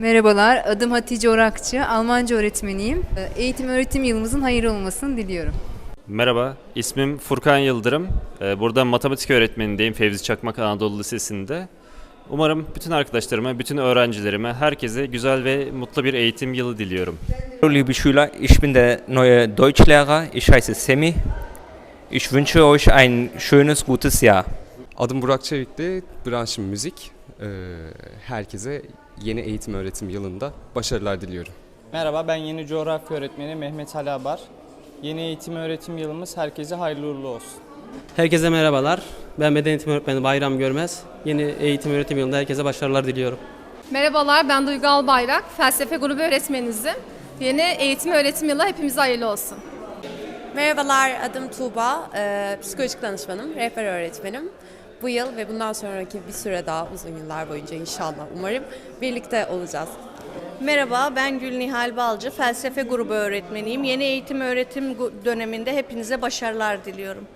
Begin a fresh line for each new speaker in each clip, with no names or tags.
Merhabalar, adım Hatice Orakçı, Almanca öğretmeniyim. Eğitim öğretim yılımızın hayırlı olmasını diliyorum.
Merhaba, ismim Furkan Yıldırım. Ee, Burada matematik öğretmenindeyim Fevzi Çakmak Anadolu Lisesi'nde. Umarım bütün arkadaşlarıma, bütün öğrencilerime, herkese güzel ve mutlu bir eğitim yılı diliyorum.
Liebe Schüler, ich bin der neue Deutschlehrer. Ich heiße Semi. Ich wünsche euch ein schönes, gutes Jahr.
Adım Burak Çevikli, branşım müzik. Ee, herkese yeni eğitim öğretim yılında başarılar diliyorum.
Merhaba ben yeni coğrafya öğretmeni Mehmet Ali Abar. Yeni eğitim öğretim yılımız herkese hayırlı uğurlu olsun.
Herkese merhabalar. Ben beden eğitimi öğretmeni Bayram Görmez. Yeni eğitim öğretim yılında herkese başarılar diliyorum.
Merhabalar, ben Duygu Albayrak, felsefe grubu öğretmeninizim. Yeni eğitim öğretim yılı hepimize hayırlı olsun.
Merhabalar, adım Tuğba. Ee, psikolojik danışmanım, rehber öğretmenim. Bu yıl ve bundan sonraki bir süre daha uzun yıllar boyunca inşallah umarım birlikte olacağız.
Merhaba, ben Gülnihal Balcı, felsefe grubu öğretmeniyim. Yeni eğitim öğretim döneminde hepinize başarılar diliyorum.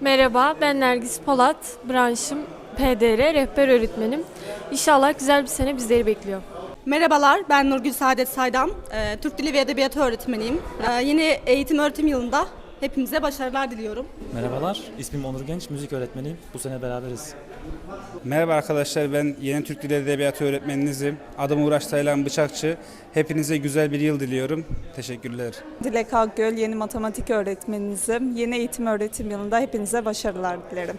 Merhaba, ben Nergis Polat, branşım PDR, rehber öğretmenim. İnşallah güzel bir sene bizleri bekliyor.
Merhabalar, ben Nurgül Saadet Saydam. Ee, Türk Dili ve Edebiyatı öğretmeniyim. Ee, yeni eğitim öğretim yılında hepimize başarılar diliyorum.
Merhabalar, ismim Onur Genç, müzik öğretmeniyim. Bu sene beraberiz.
Merhaba arkadaşlar ben Yeni Türk Dili Edebiyatı öğretmeninizim. Adım Uğraş Taylan Bıçakçı. Hepinize güzel bir yıl diliyorum. Teşekkürler.
Dilek Akgöl, yeni matematik öğretmeninizim. Yeni eğitim öğretim yılında hepinize başarılar dilerim.